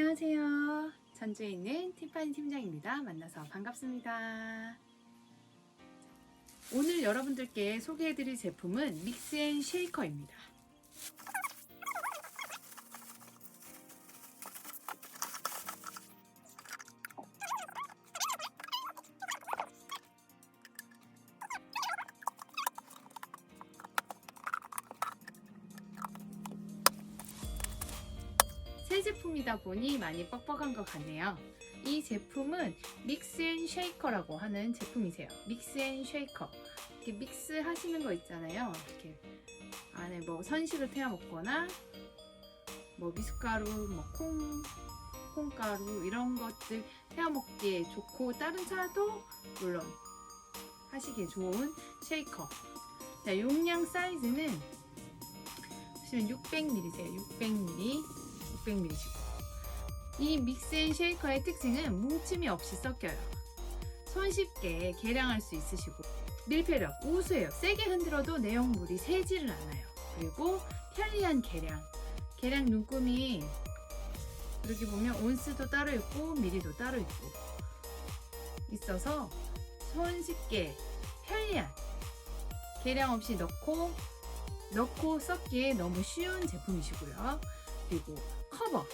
안녕하세요. 전주에 있는 티파니 팀장입니다. 만나서 반갑습니다. 오늘 여러분들께 소개해드릴 제품은 믹스앤 쉐이커입니다. 새 제품이다 보니 많이 뻑뻑한 것 같네요. 이 제품은 믹스앤 쉐이커라고 하는 제품이세요. 믹스앤 쉐이커. 이렇게 믹스 하시는 거 있잖아요. 이렇게 안에 뭐 선식을 태워 먹거나 뭐 미숫가루, 뭐 콩, 콩가루 이런 것들 태워 먹기에 좋고 다른 차도 물론 하시기에 좋은 쉐이커. 자, 용량 사이즈는 보시면 600ml세요. 600ml. 600ml시고 이 믹스앤 쉐이커의 특징은 뭉침이 없이 섞여요. 손쉽게 계량할 수 있으시고 밀폐력 우수해요. 세게 흔들어도 내용물이 새지를 않아요. 그리고 편리한 계량. 계량 눈금이 이렇게 보면 온스도 따로 있고 미리도 따로 있고 있어서 손쉽게 편리한 계량 없이 넣고 넣고 섞기에 너무 쉬운 제품이시고요. 그리고 커버.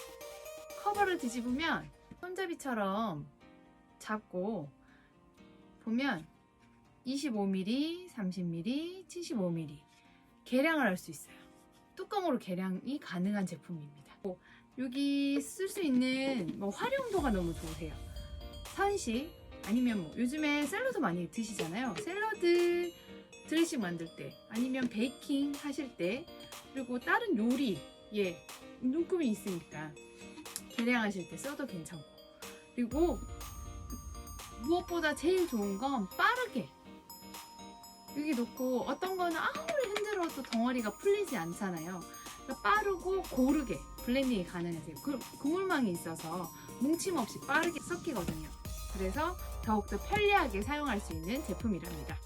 커버를 뒤집으면 손잡이처럼 잡고 보면 25mm, 30mm, 75mm 계량을 할 수 있어요. 뚜껑으로 계량이 가능한 제품입니다. 뭐 여기 쓸 수 있는 뭐 활용도가 너무 좋으세요. 선식 아니면 뭐 요즘에 샐러드 많이 드시잖아요. 샐러드 드레싱 만들 때 아니면 베이킹 하실 때 그리고 다른 요리 예 눈금이 있으니까. 계량하실 때 써도 괜찮고. 그리고 무엇보다 제일 좋은 건 빠르게. 여기 놓고 어떤 거는 아무리 흔들어도 덩어리가 풀리지 않잖아요. 그러니까 빠르고 고르게 블렌딩이 가능하세요. 그, 그물망이 있어서 뭉침 없이 빠르게 섞이거든요. 그래서 더욱더 편리하게 사용할 수 있는 제품이랍니다.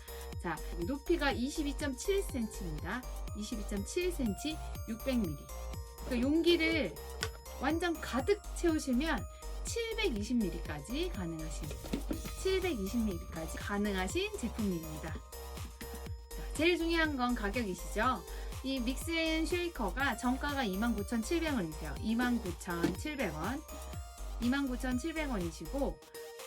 자 높이가 22.7cm입니다 22.7cm 600ml 그 용기를 완전 가득 채우시면 720ml까지 가능하신 720ml까지 가능하신 제품입니다. 자, 제일 중요한 건 가격이시죠. 이 믹스앤 쉐이커가 정가가 29,700원이세요. 29,700원. 29,700원이시고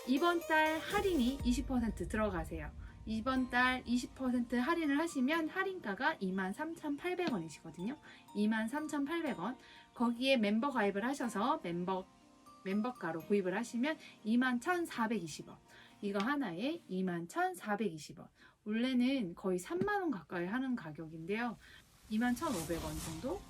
이번 달 할인이 20% 들어가세요. 이번 달 20% 할인을 하시면 할인가가 23,800원이시거든요. 23,800원. 거기에 멤버 가입을 하셔서 멤버 멤버가로 구입을 하시면 21,420원. 이거 하나에 21,420원. 원래는 거의 3만 원 가까이 하는 가격인데요. 21,500원 정도?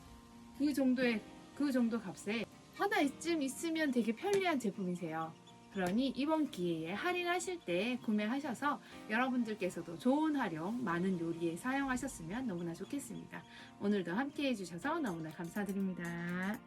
그 정도의 그 정도 값에 하나쯤 있으면 되게 편리한 제품이세요. 그러니 이번 기회에 할인하실 때 구매하셔서 여러분들께서도 좋은 활용, 많은 요리에 사용하셨으면 너무나 좋겠습니다. 오늘도 함께 해주셔서 너무나 감사드립니다.